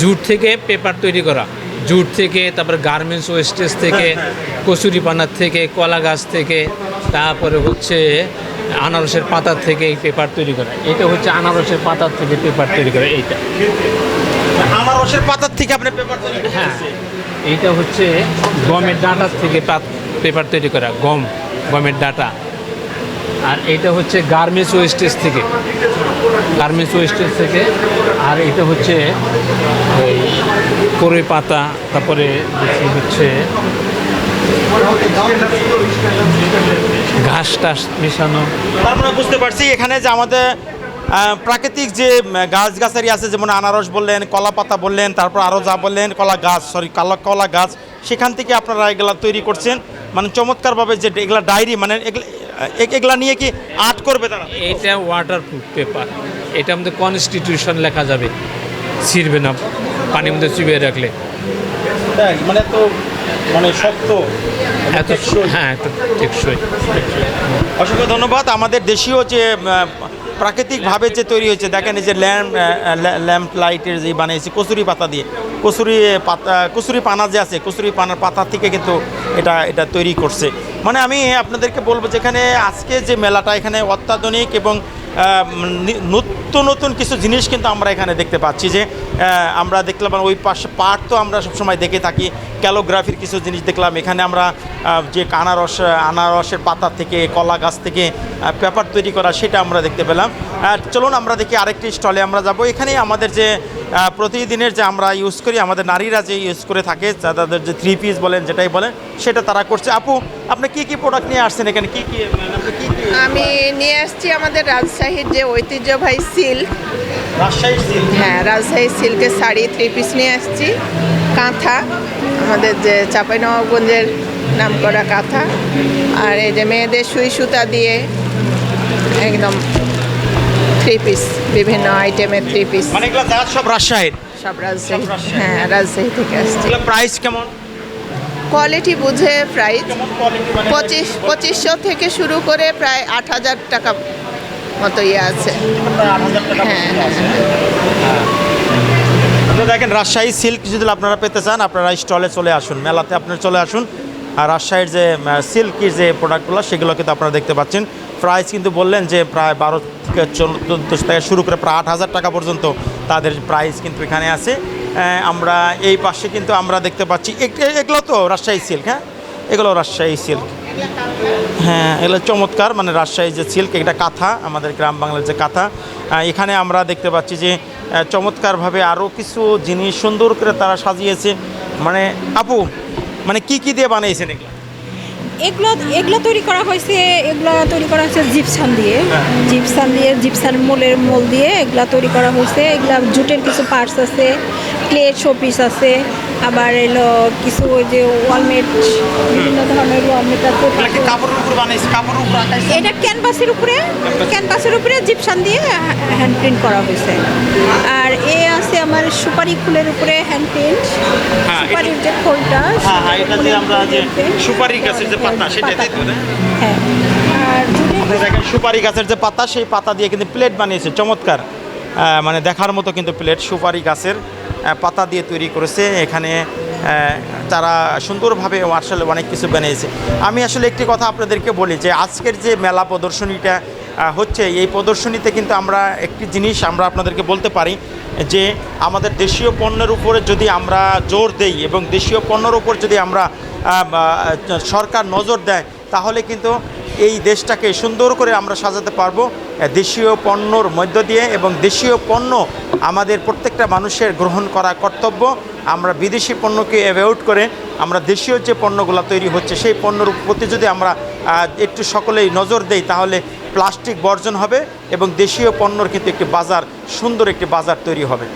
Jute থেকে paper তৈরি করা। জুট থেকে তারপর গার্মেন্টস ওয়েস্টেজ থেকে কচুরি পানার থেকে কলা গাছ থেকে তারপরে হচ্ছে আনারসের পাতার থেকে এই পেপার তৈরি করা। এটা হচ্ছে আনারসের পাতার থেকে পেপার তৈরি করা এইটা। আনারসের পাতার থেকে আপনি পেপার তৈরি হ্যাঁ এইটা হচ্ছে গমের ডাঁটার থেকে পাত- পেপার তৈরি করা গম গমের ডাঁটা। আর এটা হচ্ছে গার্মেন্টস ওয়েস্টেজ থেকে। গার্মেন্টস ওয়েস্টেজ থেকে আর এটা হচ্ছে ওই কড়ই পাতা তারপরে হচ্ছে ঘাস টাস মেশানো। তার মানে বুঝতে পারছি এখানে যে আমাদের প্রাকৃতিক যে গাছ গাছারি আছে যেমন আনারস বললেন কলা পাতা বললেন তারপর আরও যা বললেন কলা গাছ সরি কলা কলা গাছ সেখান থেকে আপনারা এগুলা তৈরি করছেন। মানে চমৎকারভাবে যে এগুলা ডায়েরি মানে এগুলা- এগুলা নিয়ে কি আর্ট করবে তারা? এটা ওয়াটার প্রুফ পেপার এটা আমাদের কনস্টিটিউশন লেখা যাবে। ছিঁড়বে না পানির মধ্যে চুবিয়ে রাখলে। মানে তো মানে শক্ত এত হ্যাঁ এত টেকসই। অসংখ্য ধন্যবাদ। আমাদের দেশীয় যে প্রাকৃতিকভাবে যে তৈরি হয়েছে দেখেন এই যে ল্যাম্প ল্যাম্প লাইটের যে বানিয়েছে কচুরি পাতা দিয়ে। কচুরি পাতা কচুরি পানা যে আছে কচুরি পানার পাতা থেকে কিন্তু এটা এটা তৈরি করছে। মানে আমি আপনাদেরকে বলব যেখানে আজকে যে মেলাটা এখানে অত্যাধুনিক এবং নিত্য নতুন কিছু জিনিস কিন্তু আমরা এখানে দেখতে পাচ্ছি যে আমরা দেখলাম ওই পাশে পাট তো আমরা সবসময় দেখে থাকি। ক্যালোগ্রাফির কিছু জিনিস দেখলাম। এখানে আমরা যে আনারস আনারসের পাতা থেকে, কলা গাছ থেকে পেপার তৈরি করা সেটা আমরা দেখতে পেলাম। চলুন আমরা দেখি আরেকটি স্টলে আমরা যাব। এখানে আমাদের যে প্রতিদিনের যে আমরা ইউজ করি, আমাদের নারীরা যে ইউজ করে থাকে তাদের যে থ্রি পিস বলেন, যেটাই বলেন, সেটা তারা করছে। আপু আপনি কি কি প্রোডাক্ট নিয়ে আসছেন এখানে? কি কি মানে আপনি কি কি আমি নিয়ে আসছি আমাদের রাজশাহীর যে ঐতিহ্যবাহী সিল্ক। রাজশাহী সিল্ক? হ্যাঁ রাজশাহী সিল্কের শাড়ি থ্রি পিস নিয়ে আসছি। কাঁথা আমাদের যে চাঁপাইনবাবগঞ্জের নাম করা কাঁথা। আর এই যে মেয়েদের সুই সুতা দিয়ে একদম থ্রি পিস বিভিন্ন আইটেমের থ্রি পিস মানে এগুলো সব রাজশাহীর? সব রাজশাহী হ্যাঁ রাজশাহী থেকে আসছে। প্রাইস কেমন? কোয়ালিটি বুঝে প্রাইস পঁচিশ পঁচিশশো থেকে শুরু করে প্রায় আট হাজার টাকা মতো ইয়ে আছে। হ্যাঁ, দেখেন রাজশাহী সিল্ক যদি আপনারা পেতে চান আপনারা স্টলে চলে আসুন মেলাতে আপনারা চলে আসুন। আর রাজশাহীর যে সিল্কের যে প্রোডাক্টগুলো সেগুলো কিন্তু আপনারা দেখতে পাচ্ছেন। প্রাইস কিন্তু বললেন যে প্রায় বারো থেকে চোদ্দ থেকে শুরু করে প্রায় আট হাজার টাকা পর্যন্ত তাদের প্রাইস কিন্তু এখানে আছে। আমরা এই পাশে কিন্তু আমরা দেখতে পাচ্ছি এগ- এগুলো তো রাজশাহী সিল্ক হ্যাঁ? এগুলো রাজশাহী সিল্ক হ্যাঁ এগুলো চমৎকার মানে রাজশাহী যে সিল্ক এটা কাঁথা, আমাদের গ্রাম বাংলার যে কাঁথা। এখানে আমরা দেখতে পাচ্ছি যে চমৎকারভাবে আরও কিছু জিনিস সুন্দর করে তারা সাজিয়েছে। মানে আপু মানে কি কি দিয়ে বানিয়েছেন এগুলো? এগুলো এগুলো তৈরি করা হয়েছে এগুলো তৈরি করা হয়েছে জিপসান দিয়ে। জিপসান দিয়ে জিপসান মোলের মোল দিয়ে এগুলো তৈরি করা হয়েছে। এগুলো জুটের কিছু পার্টস আছে ক্লে শোপিস আছে আবার এলো কিছু ওই যে ওয়ালমেট বিভিন্ন ধরনের ওয়ালমেট আছে? এটা ক্যানভাসের উপরে ক্যানভাসের উপরে জিপসান দিয়ে হ্যান্ড প্রিন্ট করা হয়েছে। আমার সুপারি ফুলের উপরে হ্যান্ড হ্যাঁ, এটা- সুপারির যে খোলটা হ্যাঁ হ্যাঁ এটা যে আমরা যে সুপারি গাছের যে পাতা সেটা তাই তো হ্যাঁ আর দেখেন সুপারি গাছের যে পাতা সেই পাতা দিয়ে কিন্তু প্লেট বানিয়েছে। চমৎকার। মানে দেখার মতো কিন্তু প্লেট সুপারি গাছের পাতা দিয়ে তৈরি করেছে। এখানে তারা সুন্দরভাবে আসলে অনেক কিছু বানিয়েছে। আমি আসলে একটি কথা আপনাদেরকে বলি যে আজকের যে মেলা প্রদর্শনীটা হচ্ছে এই প্রদর্শনীতে কিন্তু আমরা একটি জিনিস আমরা আপনাদেরকে বলতে পারি যে আমাদের দেশীয় পণ্যের উপরে যদি আমরা জোর দেই এবং দেশীয় পণ্যের উপর যদি আমরা সরকার নজর দেয়, তাহলে কিন্তু এই দেশটাকে সুন্দর করে আমরা সাজাতে পারব। দেশীয় পণ্যর মধ্য দিয়ে এবং দেশীয় পণ্য আমাদের প্রত্যেকটা মানুষের গ্রহণ করা কর্তব্য। আমরা বিদেশি পণ্যকে অ্যাভয়েড করে আমরা দেশীয় যে পণ্যগুলো তৈরি হচ্ছে, সেই পণ্যর প্রতি যদি আমরা একটু সকলেই নজর দেই, তাহলে প্লাস্টিক বর্জন হবে এবং দেশীয় পণ্যর ক্ষেত্রে একটি বাজার সুন্দর একটি বাজার তৈরি হবে।